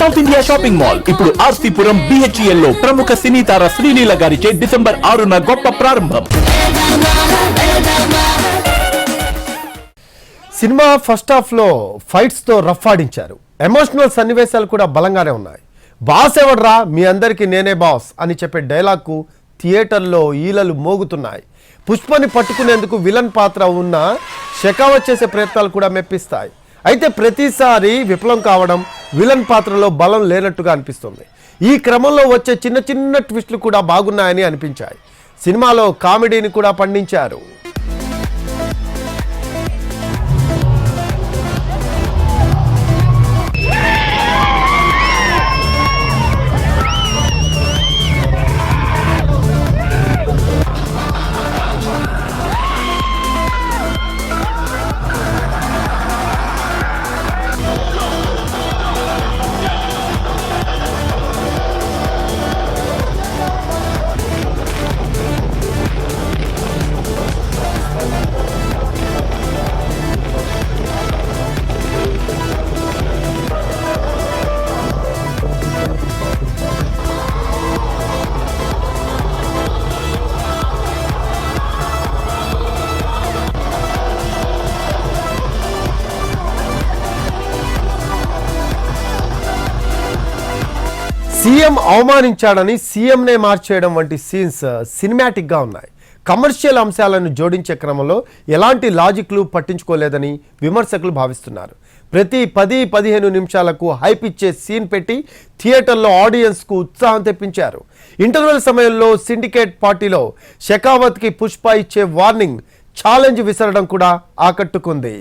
South India shopping mall. ఇప్పుడు ఆర్సీపురం బిహెచ్ఎల్లో ప్రముఖ సినీ తార శ్రీలీల గారిచే డిసెంబర్ ఆరున గొప్ప ప్రారంభం. సినిమా ఫస్ట్ హాఫ్లో ఫైట్స్తో రఫ్ ఆడించారు. ఎమోషనల్ సన్నివేశాలు కూడా బలంగానే ఉన్నాయి. బాస్ ఎవడ్రా? మీ అందరికీ నేనే బాస్ అని చెప్పే డైలాగ్కు థియేటర్లో ఈలలు మోగుతున్నాయి. పుష్పని పట్టుకునేందుకు విలన్ పాత్ర ఉన్న షెకావత్ చేసే ప్రయత్నాలు కూడా మెప్పిస్తాయి. అయితే ప్రతిసారి విఫలం కావడం విలన్ పాత్రలో బలం లేనట్టుగా అనిపిస్తుంది. ఈ క్రమంలో వచ్చే చిన్న చిన్న ట్విస్టులు కూడా బాగున్నాయని అనిపించాయి. సినిమాలో కామెడీని కూడా పండించారు. సీఎం అవమానించాడని సీఎంనే మార్చేయడం వంటి సీన్స్ uh, సినిమాటిక్గా ఉన్నాయి. కమర్షియల్ అంశాలను జోడించే క్రమంలో ఎలాంటి లాజిక్లు పట్టించుకోలేదని విమర్శకులు భావిస్తున్నారు. ప్రతి పది పదిహేను నిమిషాలకు హైప్ ఇచ్చే సీన్ పెట్టి థియేటర్లో ఆడియన్స్కు ఉత్సాహం తెప్పించారు. ఇంటర్వెల్ సమయంలో సిండికేట్ పార్టీలో షెకావత్కి పుష్ప ఇచ్చే వార్నింగ్ ఛాలెంజ్ విసరడం కూడా ఆకట్టుకుంది.